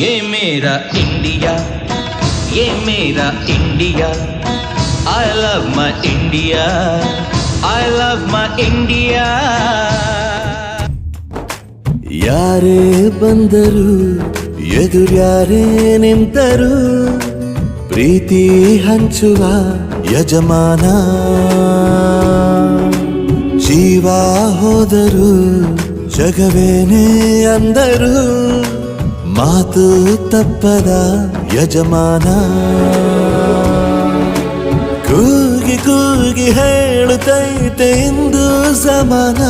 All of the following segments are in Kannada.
ये मेरा इंडिया ये मेरा India I love my India I love my India ಯಾರೇ ಬಂದರು ಎದುರ್ಯಾರೇ ನಿಂತರು ಪ್ರೀತಿ ಹಂಚುವ ಯಜಮಾನ ಜೀವ ಹೋದರು ಜಗವೇನೇ ಅಂದರು ಮಾತು ತಪ್ಪದ ಯಜಮಾನ. ಕೂಗಿ ಕೂಗಿ ಹೇಳುತ್ತೈತೆ ಇಂದು ಸಮಾನ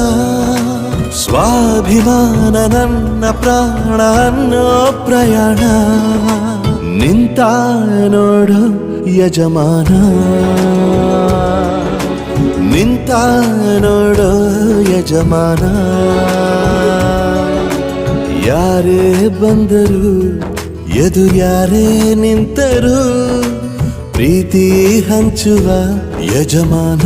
ಸ್ವಾಭಿಮಾನ ನನ್ನ ಪ್ರಾಣ ಅನ್ನೋ ಪ್ರಯಾಣ. ನಿಂತ ನೋಡು ಯಜಮಾನ. ನಿಂತ ನೋಡು ಯಜಮಾನ. ಯಾರೇ ಬಂದರು ಎದು ಯಾರೇ ನಿಂತರು ಪ್ರೀತಿ ಹಂಚುವ ಯಜಮಾನ.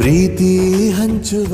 ಪ್ರೀತಿ ಹಂಚುವ